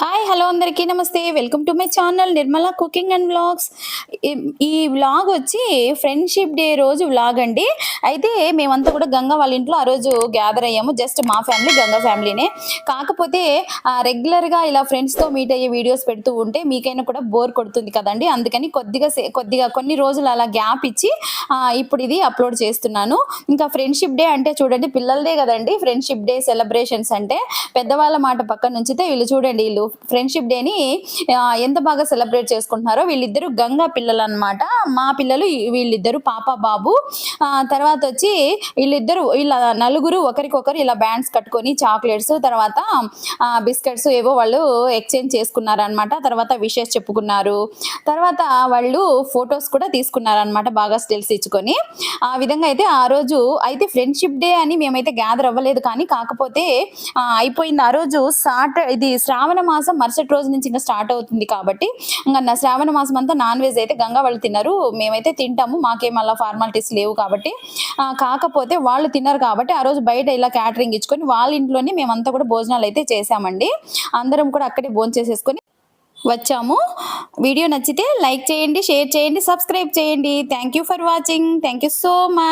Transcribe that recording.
Hi hello అందరికీ నమస్తే. Welcome to my channel Nirmala cooking and vlogs ఈ vlog వచ్చి ఫ్రెండ్షిప్ డే రోజు వ్లాగ్ అండి. అయితే మేమంతా కూడా గంగ వాళ్ళ ఇంట్లో ఆ రోజు గ్యాదర్ అయ్యాము. జస్ట్ మా ఫ్యామిలీ గంగ ఫ్యామిలీనే కాకపోతే రెగ్యులర్గా ఇలా ఫ్రెండ్స్తో మీట్ అయ్యే వీడియోస్ పెడుతూ ఉంటే మీకైనా కూడా బోర్ కొడుతుంది కదండి. అందుకని కొద్దిగా కొద్దిగా కొన్ని రోజులు అలా గ్యాప్ ఇచ్చి ఇప్పుడు ఇది అప్లోడ్ చేస్తున్నాను. ఇంకా ఫ్రెండ్షిప్ డే అంటే చూడండి పిల్లలదే కదండి. ఫ్రెండ్షిప్ డే సెలబ్రేషన్స్ అంటే పెద్దవాళ్ళ మాట పక్కన నుంచితే వీళ్ళు చూడండి వీళ్ళు ఫ్రెండ్షిప్ డేని ఎంత బాగా సెలబ్రేట్ చేసుకుంటున్నారో వీళ్ళిద్దరు గంగా పిల్లలు అన్నమాట మా పిల్లలు వీళ్ళిద్దరు పాప బాబు. తర్వాత వచ్చి వీళ్ళిద్దరు వీళ్ళ నలుగురు ఒకరికొకరు ఇలా బ్యాండ్స్ కట్టుకొని చాక్లెట్స్ తర్వాత బిస్కెట్స్ ఏవో వాళ్ళు ఎక్స్చేంజ్ చేసుకున్నారనమాట తర్వాత విషెస్ చెప్పుకున్నారు. తర్వాత వాళ్ళు ఫొటోస్ కూడా తీసుకున్నారనమాట బాగా స్టిల్స్ ఇచ్చుకొని. ఆ విధంగా అయితే ఆ రోజు అయితే ఫ్రెండ్షిప్ డే అని మేమైతే గ్యాదర్ అవ్వలేదు కానీ కాకపోతే అయిపోయింది. ఆ రోజు సాట ఇది శ్రావణ మాసం మరుసటి రోజు నుంచి ఇంకా స్టార్ట్ అవుతుంది కాబట్టి ఇంకా నా శ్రావణ మాసం అంతా నాన్ వెజ్ అయితే గంగా వాళ్ళు తిన్నారు మేమైతే తింటాము. మాకేం అలా ఫార్మాలిటీస్ లేవు కాబట్టి కాకపోతే వాళ్ళు తిన్నారు కాబట్టి ఆ రోజు బయట ఇలా క్యాటరింగ్ ఇచ్చుకొని వాళ్ళ ఇంట్లోనే మేమంతా కూడా భోజనాలు అయితే చేసామండి. అందరం కూడా అక్కడే భోజనం చేసేసుకొని వచ్చాము. వీడియో నచ్చితే లైక్ చేయండి షేర్ చేయండి సబ్స్క్రైబ్ చేయండి. Thank you for watching thank you so much